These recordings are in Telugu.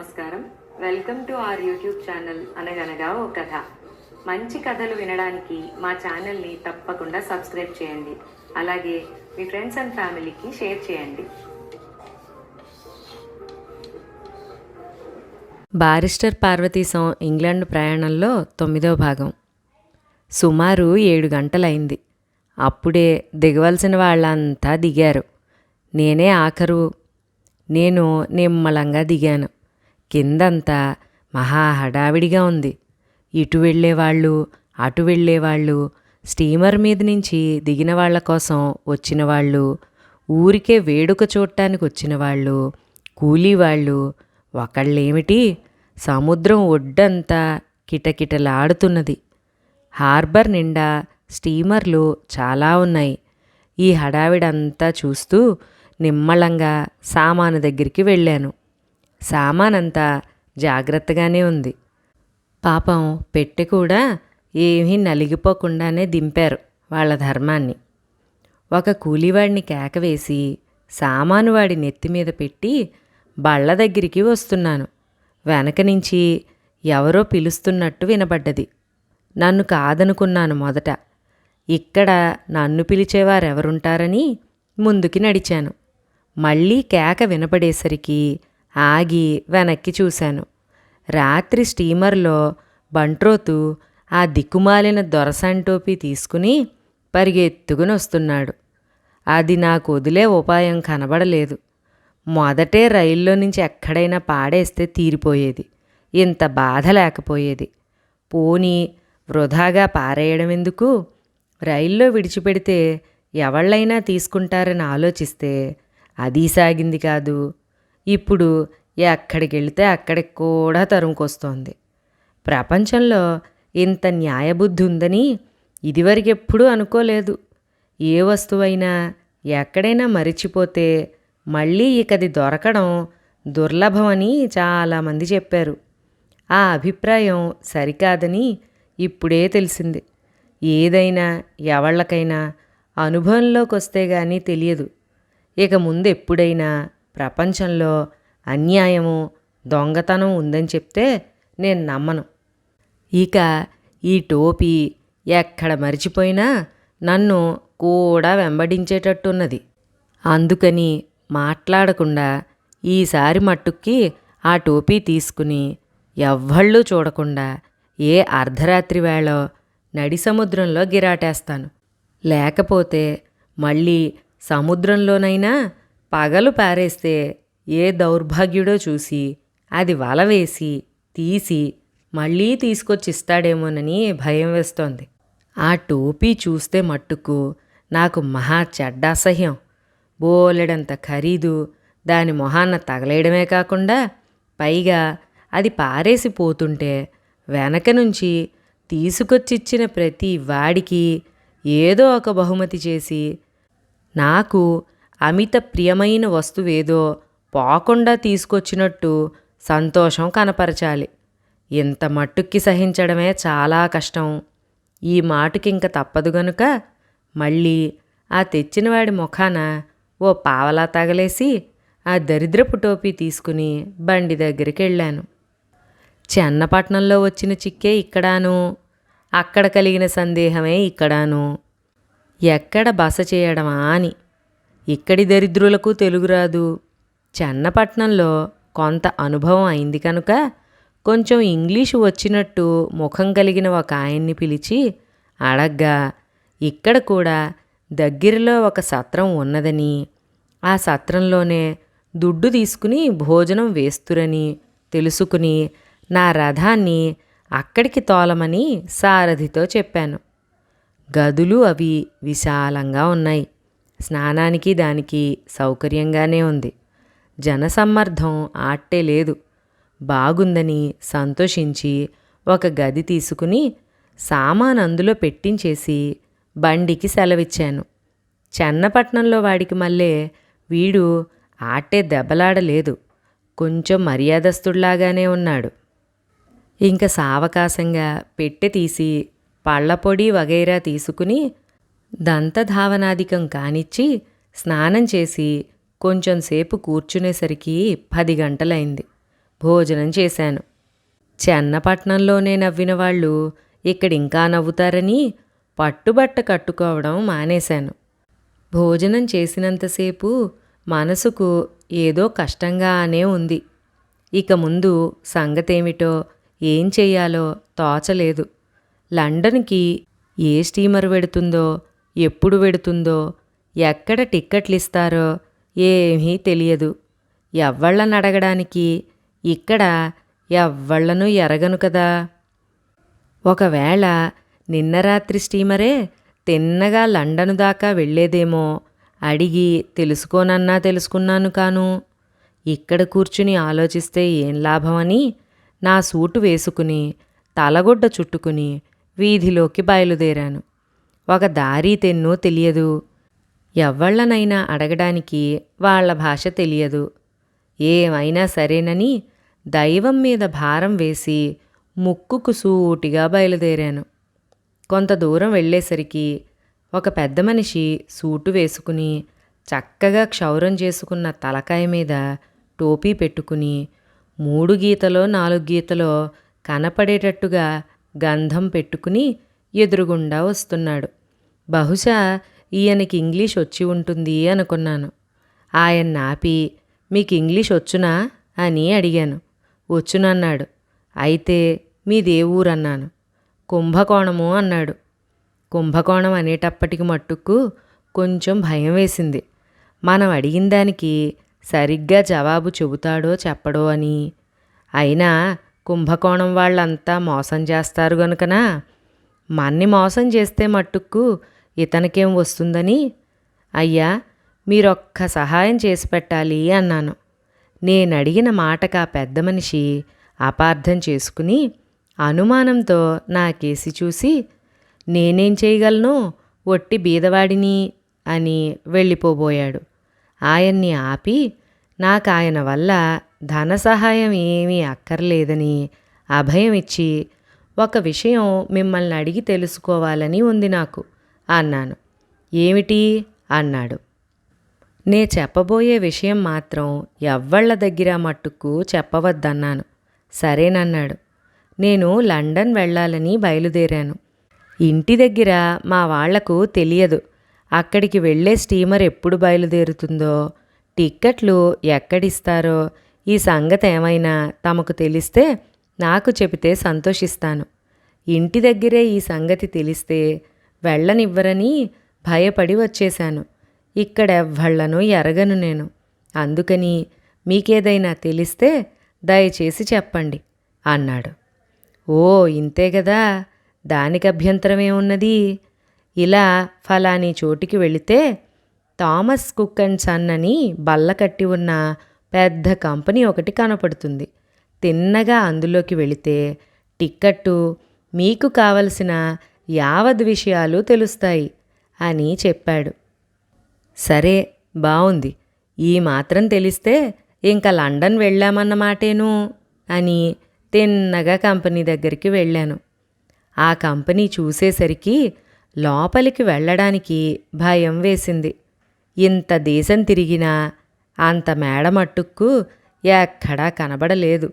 నమస్కారం. Welcome to our YouTube channel అనగనగా ఓ కథ. మంచి కథలు వినడానికి మా ఛానల్ని తప్పకుండా సబ్స్క్రైబ్ చేయండి. అలాగే మీ ఫ్రెండ్స్ అండ్ ఫ్యామిలీకి షేర్ చేయండి. బారిస్టర్ పార్వతీశం ఇంగ్లాండ్ ప్రయాణంలో తొమ్మిదవ భాగం. సుమారు ఏడు గంటలైంది. అప్పుడే దిగవలసిన వాళ్ళంతా దిగారు. నేనే ఆఖరు నేను నిమ్మలంగా దిగాను. కిందంతా మహా హడావిడిగా ఉంది. ఇటు వెళ్ళేవాళ్ళు అటు వెళ్ళేవాళ్ళు స్టీమర్ మీద నుంచి దిగిన వాళ్ళ కోసం వచ్చిన వాళ్ళు ఊరికే వేడుక చూడటానికి వచ్చిన వాళ్ళు కూలీ వాళ్ళు ఒకళ్ళేమిటి? సముద్రం ఒడ్డంతా కిటకిటలాడుతున్నది. హార్బర్ నిండా స్టీమర్లు చాలా ఉన్నాయి. ఈ హడావిడంతా చూస్తూ నిమ్మళంగా సామాను దగ్గరికి వెళ్ళాను. సామానంతా జాగ్రత్తగానే ఉంది. పాపం పెట్టె కూడా ఏమీ నలిగిపోకుండానే దింపారు వాళ్ళ ధర్మాన్ని. ఒక కూలివాడిని కేకవేసి సామాను వాడి నెత్తి మీద పెట్టి బళ్ళ దగ్గరికి వస్తున్నాను. వెనక నుంచి ఎవరో పిలుస్తున్నట్టు వినబడ్డది. నన్ను కాదనుకున్నాను మొదట. ఇక్కడ నన్ను పిలిచేవారెవరుంటారని ముందుకి నడిచాను. మళ్ళీ కేక వినపడేసరికి ఆగి వెనక్కి చూశాను. రాత్రి స్టీమర్లో బంట్రోతు ఆ దిక్కుమాలిన దొరసంటోపి తీసుకుని పరిగెత్తుకుని వస్తున్నాడు అది నాకు వదిలే ఉపాయం కనబడలేదు. మొదటే రైల్లో నుంచి ఎక్కడైనా పాడేస్తే తీరిపోయేది. ఇంత బాధ లేకపోయేది. పోనీ వృధాగా పారేయడం ఎందుకు రైల్లో విడిచిపెడితే ఎవళ్ళైనా తీసుకుంటారని ఆలోచిస్తే అది సాగింది కాదు. ఇప్పుడు ఎక్కడికి వెళితే అక్కడికి కూడా తరుముకొస్తోంది. ప్రపంచంలో ఇంత న్యాయబుద్ధి ఉందని ఇదివరకెప్పుడూ అనుకోలేదు. ఏ వస్తువైనా ఎక్కడైనా మరిచిపోతే మళ్ళీ ఇకది దొరకడం దుర్లభమని చాలామంది చెప్పారు. ఆ అభిప్రాయం సరికాదని ఇప్పుడే తెలిసింది. ఏదైనా ఎవళ్ళకైనా అనుభవంలోకి వస్తే గానీ తెలియదు. ఇక ముందు ఎప్పుడైనా ప్రపంచంలో అన్యాయము దొంగతనం ఉందని చెప్తే నేను నమ్మను. ఇక ఈ టోపీ ఎక్కడ మరిచిపోయినా నన్ను కూడా వెంబడించేటట్టున్నది. అందుకని మాట్లాడకుండా ఈసారి మట్టుక్కి ఆ టోపీ తీసుకుని ఎవ్వళ్ళు చూడకుండా ఏ అర్ధరాత్రి వేళ నడి సముద్రంలో గిరాటేస్తాను. లేకపోతే మళ్ళీ సముద్రంలోనైనా పగలు పారేస్తే ఏ దౌర్భాగ్యుడో చూసి అది వల వేసి తీసి మళ్ళీ తీసుకొచ్చిస్తాడేమోనని భయం వేస్తోంది. ఆ టోపీ చూస్తే మట్టుకు నాకు మహా చెడ్డ అసహ్యం. బోలెడంత ఖరీదు దాని మొహాన్న తగలేయడమే కాకుండా పైగా అది పారేసి పోతుంటే వెనక నుంచి తీసుకొచ్చిచ్చిన ప్రతి వాడికి ఏదో ఒక బహుమతి చేసి నాకు అమిత ప్రియమైన వస్తువేదో పోకుండా తీసుకొచ్చినట్టు సంతోషం కనపరచాలి. ఇంత మట్టుక్కి సహించడమే చాలా కష్టం. ఈ మాటకింక తప్పదు గనుక మళ్ళీ ఆ తెచ్చినవాడి ముఖాన ఓ పావలా తగలేసి ఆ దరిద్రపు టోపీ తీసుకుని బండి దగ్గరికి వెళ్ళాను చెన్నపట్నంలో వచ్చిన చిక్కే ఇక్కడాను అక్కడ కలిగిన సందేహమే ఇక్కడాను ఎక్కడ బస చేయడమా అని ఇక్కడి దరిద్రులకు తెలుగు రాదు. చెన్నపట్నంలో కొంత అనుభవం అయింది కనుక కొంచెం ఇంగ్లీషు వచ్చినట్టు ముఖం కలిగిన ఒక ఆయన్ని పిలిచి అడగ్గా ఇక్కడ కూడా దగ్గరలో ఒక సత్రం ఉన్నదని. ఆ సత్రంలోనే దుడ్డు తీసుకుని భోజనం వేస్తురని తెలుసుకుని నా రథాన్ని అక్కడికి తోలమని సారథితో చెప్పాను. గదులు అవి విశాలంగా ఉన్నాయి. స్నానానికి దానికి సౌకర్యంగానే ఉంది. జనసమ్మర్ధం ఆట్టే లేదు. బాగుందని సంతోషించి ఒక గది తీసుకుని సామాన్ అందులో పెట్టించేసి బండికి సెలవిచ్చాను. చెన్నపట్నంలో వాడికి మళ్ళీ వీడు ఆటే దెబ్బలాడలేదు. కొంచెం మర్యాదస్తుడిలాగానే ఉన్నాడు. ఇంకా సావకాశంగా పెట్టె తీసి పళ్ళపొడి వగైరా తీసుకుని దంతధావనాధికం కానిచ్చి స్నానం చేసి కొంచెంసేపు కూర్చునేసరికి పది గంటలైంది. భోజనం చేశాను. చెన్నపట్నంలోనే నవ్విన వాళ్ళు ఇక్కడింకా నవ్వుతారని పట్టుబట్ట కట్టుకోవడం మానేశాను. భోజనం చేసినంతసేపు మనసుకు ఏదో కష్టంగానే ఉంది. ఇక ముందు సంగతేమిటో ఏం చెయ్యాలో తోచలేదు. లండన్కి ఏ స్టీమర్ వెడుతుందో ఎప్పుడు వెడుతుందో ఎక్కడ టిక్కెట్లు ఇస్తారో ఏమీ తెలియదు. ఎవ్వళ్ళని అడగడానికి ఇక్కడ ఎవ్వళ్ళను ఎరగను కదా. ఒకవేళ నిన్న రాత్రి స్టీమరే తిన్నగా లండన్ దాకా వెళ్ళేదేమో అడిగి తెలుసుకోనన్నా తెలుసుకున్నాను కాను. ఇక్కడ కూర్చుని ఆలోచిస్తే ఏం లాభమని నా సూటు వేసుకుని తలగుడ్డ చుట్టుకుని వీధిలోకి బయలుదేరాను. ఒక దారి తెన్నో తెలియదు. ఎవ్వళ్ళనైనా అడగడానికి వాళ్ళ భాష తెలియదు. ఏమైనా సరేనని దైవం మీద భారం వేసి ముక్కుకు సూటిగా బయలుదేరాను. కొంత దూరం వెళ్ళేసరికి ఒక పెద్ద మనిషి సూటు వేసుకుని చక్కగా క్షౌరం చేసుకున్న తలకాయ మీద టోపీ పెట్టుకుని మూడు గీతలో నాలుగు గీతలో కనపడేటట్టుగా గంధం పెట్టుకుని ఎదురుగుండా వస్తున్నాడు. బహుశా ఈయనకి ఇంగ్లీష్ వచ్చి ఉంటుంది అనుకున్నాను. ఆయన నాపి మీకు ఇంగ్లీష్ వచ్చునా? అని అడిగాను. వచ్చునన్నాడు. అయితే మీదే ఊరన్నాను. కుంభకోణము అన్నాడు. కుంభకోణం అనేటప్పటికి మట్టుకు కొంచెం భయం వేసింది. మనం అడిగిన దానికి సరిగ్గా జవాబు చెబుతాడో చెప్పడో అని. అయినా కుంభకోణం వాళ్ళంతా మోసం చేస్తారు గనుకనా? మన్ని మోసం చేస్తే మట్టుకు ఇతనికేం వస్తుందని? అయ్యా మీరొక్క సహాయం చేసి పెట్టాలి అన్నాను. నేను అడిగిన మాటకు పెద్ద మనిషి అపార్థం చేసుకుని అనుమానంతో నా కేసి చూసి నేనేం చేయగలను? ఒట్టి బీదవాడిని అని వెళ్ళిపోబోయాడు. ఆయన్ని ఆపి నాకు ఆయన వల్ల ధన సహాయం ఏమీ అక్కర్లేదని అభయం ఇచ్చి ఒక విషయం మిమ్మల్ని అడిగి తెలుసుకోవాలని ఉంది నాకు. అన్నాను. ఏమిటి? అన్నాడు. నే చెప్పబోయే విషయం మాత్రం ఎవ్వళ్ళ దగ్గర మట్టుకు చెప్పవద్దన్నాను. సరేనన్నాడు. నేను లండన్ వెళ్ళాలని బయలుదేరాను. ఇంటి దగ్గర మా వాళ్ళకు తెలియదు. అక్కడికి వెళ్ళే స్టీమర్ ఎప్పుడు బయలుదేరుతుందో టిక్కెట్లు ఎక్కడిస్తారో ఈ సంగతి ఏమైనా తమకు తెలిస్తే నాకు చెబితే సంతోషిస్తాను. ఇంటి దగ్గరే ఈ సంగతి తెలిస్తే వెళ్ళనివ్వరని భయపడి వచ్చేశాను. ఇక్కడెవ్వళ్ళను ఎరగను నేను. అందుకని మీకేదైనా తెలిస్తే దయచేసి చెప్పండి అన్నాడు. ఓ ఇంతే కదా దానికి అభ్యంతరమేమున్నది ఇలా ఫలాని చోటికి వెళితే థామస్ కుక్ అండ్ సన్ అని బల్ల కట్టి ఉన్న పెద్ద కంపెనీ ఒకటి కనపడుతుంది. తిన్నగా అందులోకి వెళితే టిక్కట్టు మీకు కావలసిన యావద్ విషయాలు తెలుస్తాయి అని చెప్పాడు. సరే బావుంది. ఈ మాత్రం తెలిస్తే ఇంకా లండన్ వెళ్ళామన్నమాటేను అని తిన్నగా కంపెనీ దగ్గరికి వెళ్ళాను. ఆ కంపెనీ చూసేసరికి లోపలికి వెళ్ళడానికి భయం వేసింది. ఇంత దేశం తిరిగినా అంత మేడమట్టుక్కు ఎక్కడా కనబడలేదు.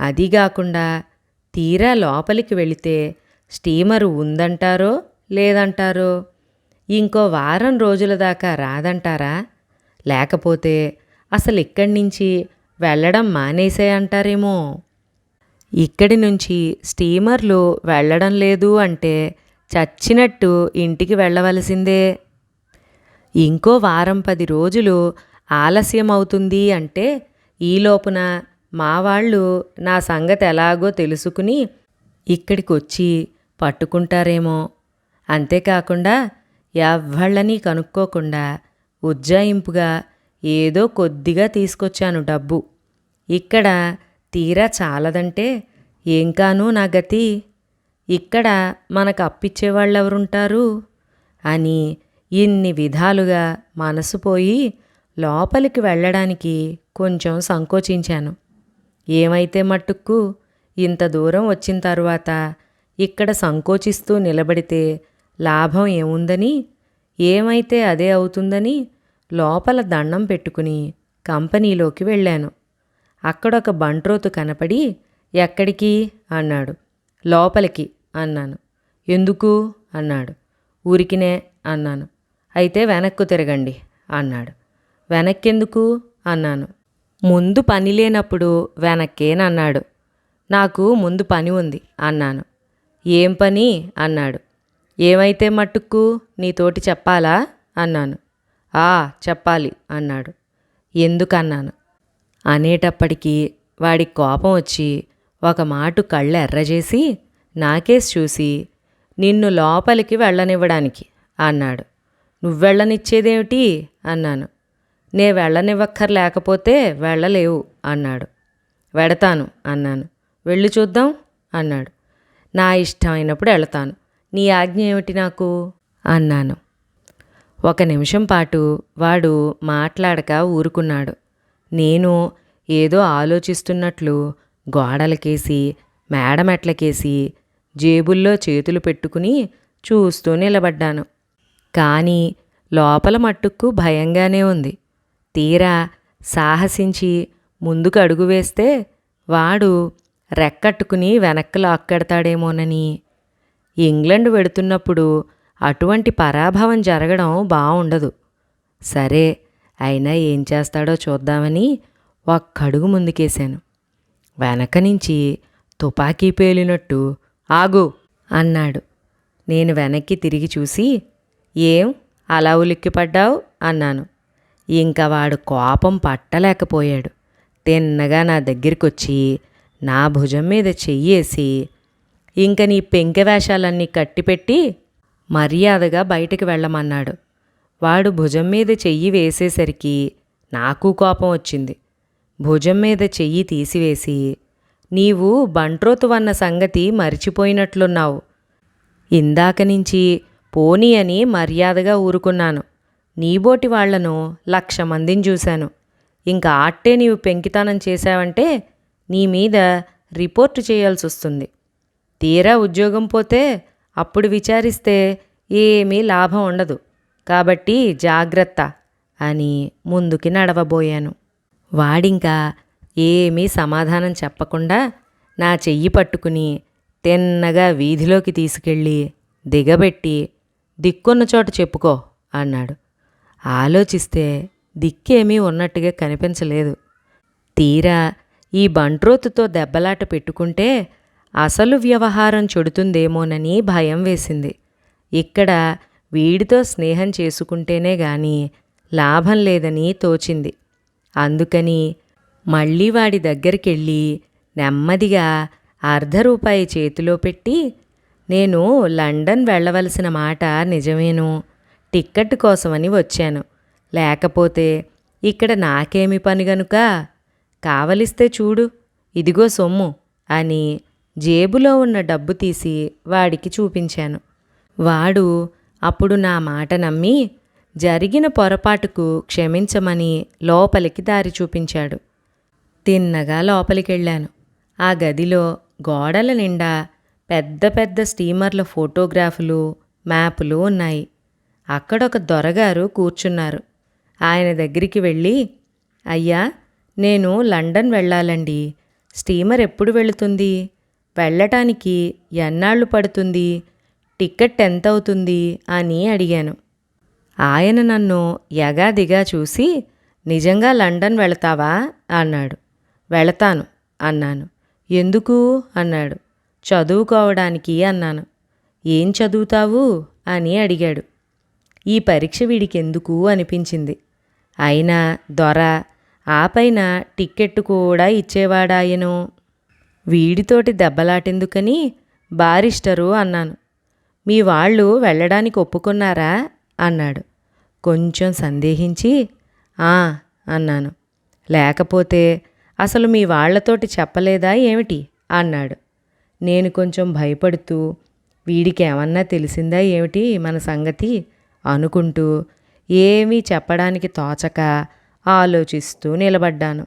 అదిగాకుండా తీరా లోపలికి వెళితే స్టీమరు ఉందంటారో లేదంటారో? ఇంకో వారం రోజుల దాకా రాదంటారా? లేకపోతే అసలు ఇక్కడి నుంచి వెళ్ళడం మానేసే అంటారేమో? ఇక్కడి నుంచి స్టీమర్లు వెళ్ళడం లేదు అంటే చచ్చినట్టు ఇంటికి వెళ్ళవలసిందే. ఇంకో వారం పది రోజులు ఆలస్యం అవుతుంది అంటే ఈలోపున మా వాళ్ళు నా సంగతి ఎలాగో తెలుసుకుని ఇక్కడికి వచ్చి పట్టుకుంటారేమో. అంతేకాకుండా ఎవ్వళ్ళని కనుక్కోకుండా ఉజ్జాయింపుగా ఏదో కొద్దిగా తీసుకొచ్చాను డబ్బు. ఇక్కడ తీరా చాలదంటే ఏం కాను నా గతి. ఇక్కడ మనకు అప్పిచ్చేవాళ్ళెవరుంటారు? అని ఇన్ని విధాలుగా మనసు పోయి లోపలికి వెళ్ళడానికి కొంచెం సంకోచించాను. ఏమైతే మట్టుక్కు ఇంత దూరం వచ్చిన తరువాత ఇక్కడ సంకోచిస్తూ నిలబడితే లాభం ఏముందని? ఏమైతే అదే అవుతుందని లోపల దండం పెట్టుకుని కంపెనీలోకి వెళ్ళాను. అక్కడొక బంట్రోతు కనపడి ఎక్కడికి? అన్నాడు. లోపలికి అన్నాను. ఎందుకు? అన్నాడు. ఊరికినే అన్నాను. అయితే వెనక్కు తిరగండి అన్నాడు. వెనక్కెందుకు? అన్నాను. ముందు పని లేనప్పుడు వెనక్కేనన్నాడు. నాకు ముందు పని ఉంది అన్నాను. ఏం పని? అన్నాడు. ఏమైతే మట్టుక్కు నీతోటి చెప్పాలా? అన్నాను. ఆ చెప్పాలి అన్నాడు. ఎందుకన్నాను? అనేటప్పటికీ వాడి కోపం వచ్చి ఒక మాటు కళ్ళు ఎర్రజేసి నాకేసి చూసి నిన్ను లోపలికి వెళ్ళనివ్వడానికి అన్నాడు. నువ్వెళ్ళనిచ్చేదేమిటి? అన్నాను. నే వెళ్ళనివ్వక్కర్లేకపోతే వెళ్ళలేవు అన్నాడు. వెడతాను అన్నాను. వెళ్ళి చూద్దాం అన్నాడు. నా ఇష్టమైనప్పుడు వెళతాను. నీ ఆజ్ఞ ఏమిటి నాకు? అన్నాను. ఒక నిమిషం పాటు వాడు మాట్లాడక ఊరుకున్నాడు. నేను ఏదో ఆలోచిస్తున్నట్లు గోడలకేసి మేడమెట్లకేసి జేబుల్లో చేతులు పెట్టుకుని చూస్తూ నిలబడ్డాను. కానీ లోపల మట్టుకు భయంగానే ఉంది. తీరా సాహసించి ముందుకు అడుగు వేస్తే వాడు రెక్కట్టుకుని వెనక్కి లాక్కెడతాడేమోనని. ఇంగ్లండ్ వెడుతున్నప్పుడు అటువంటి పరాభవం జరగడం బాగుండదు సరే అయినా ఏం చేస్తాడో చూద్దామని ఒక్కడుగు ముందుకేశాను. వెనక నుంచి తుపాకీ పేలినట్టు ఆగు అన్నాడు. నేను వెనక్కి తిరిగి చూసి ఏం? అలా ఉలిక్కిపడ్డావు? అన్నాను. ఇంకా వాడు కోపం పట్టలేకపోయాడు. తిన్నగా నా దగ్గరికొచ్చి నా భుజం మీద చెయ్యేసి ఇంక నీ పెంక వేషాలన్నీ కట్టిపెట్టి మర్యాదగా బయటికి వెళ్ళమన్నాడు. వాడు భుజం మీద చెయ్యి వేసేసరికి నాకు కోపం వచ్చింది. భుజం మీద చెయ్యి తీసివేసి నీవు బంట్రోతువన్న సంగతి మరిచిపోయినట్లున్నావు. ఇందాక నుంచి పోనీ అని మర్యాదగా ఊరుకున్నాను. నీబోటి వాళ్ళను లక్ష మందిని చూశాను. ఇంకా ఆట్టే నీవు పెంకితనం చేశావంటే నీ మీద రిపోర్టు చేయాల్సి వస్తుంది. తీరా ఉద్యోగం పోతే అప్పుడు విచారిస్తే ఏమీ లాభం ఉండదు. కాబట్టి జాగ్రత్త అని ముందుకి నడవబోయాను. వాడింకా ఏమీ సమాధానం చెప్పకుండా నా చెయ్యి పట్టుకుని తిన్నగా వీధిలోకి తీసుకెళ్ళి దిగబెట్టి దిక్కున్న చోట చెప్పుకో అన్నాడు. ఆలోచిస్తే దిక్కేమీ ఉన్నట్టుగా కనిపించలేదు. తీరా ఈ బంట్రోతుతో దెబ్బలాట పెట్టుకుంటే అసలు వ్యవహారం చెడుతుందేమోనని భయం వేసింది. ఇక్కడ వీడితో స్నేహం చేసుకుంటేనే గాని లాభం లేదని తోచింది. అందుకని మళ్ళీ వాడి దగ్గరికెళ్ళి నెమ్మదిగా అర్ధ రూపాయి చేతిలో పెట్టి నేను లండన్ వెళ్ళవలసిన మాట నిజమేను టిక్కెట్ కోసమని వచ్చాను. లేకపోతే ఇక్కడ నాకేమి పని గనుక? కావలిస్తే చూడు ఇదిగో సొమ్ము అని జేబులో ఉన్న డబ్బు తీసి వాడికి చూపించాను. వాడు అప్పుడు నా మాట నమ్మి జరిగిన పొరపాటుకు క్షమించమని లోపలికి దారి చూపించాడు. తిన్నగా లోపలికెళ్ళాను. ఆ గదిలో గోడల నిండా పెద్ద పెద్ద స్టీమర్ల ఫోటోగ్రాఫులు మ్యాపులు ఉన్నాయి. అక్కడొక దొరగారు కూర్చున్నారు. ఆయన దగ్గరికి వెళ్ళి అయ్యా నేను లండన్ వెళ్ళాలండి. స్టీమర్ ఎప్పుడు వెళుతుంది? వెళ్ళటానికి ఎన్నాళ్ళు పడుతుంది? టికెట్ ఎంత అవుతుంది? అని అడిగాను. ఆయన నన్ను ఎగాదిగా చూసి నిజంగా లండన్ వెళతావా? అన్నాడు. వెళతాను అన్నాను. ఎందుకు? అన్నాడు. చదువుకోవడానికి అన్నాను. ఏం చదువుతావు? అని అడిగాడు. ఈ పరీక్ష వీడికెందుకు? అనిపించింది. అయినా దొర ఆ పైన టిక్కెట్టు కూడా ఇచ్చేవాడాయను. వీడితోటి దెబ్బలాటెందుకని బారిస్టరు అన్నాను. మీ వాళ్ళు వెళ్ళడానికి ఒప్పుకున్నారా? అన్నాడు. కొంచెం సందేహించి ఆ అన్నాను. లేకపోతే అసలు మీ వాళ్ళతోటి చెప్పలేదా ఏమిటి? అన్నాడు. నేను కొంచెం భయపడుతూ వీడికి ఏమన్నా తెలిసిందా ఏమిటి మన సంగతి? అనుకుంటూ ఏమీ చెప్పడానికి తోచక ఆలోచిస్తూ నిలబడ్డాను.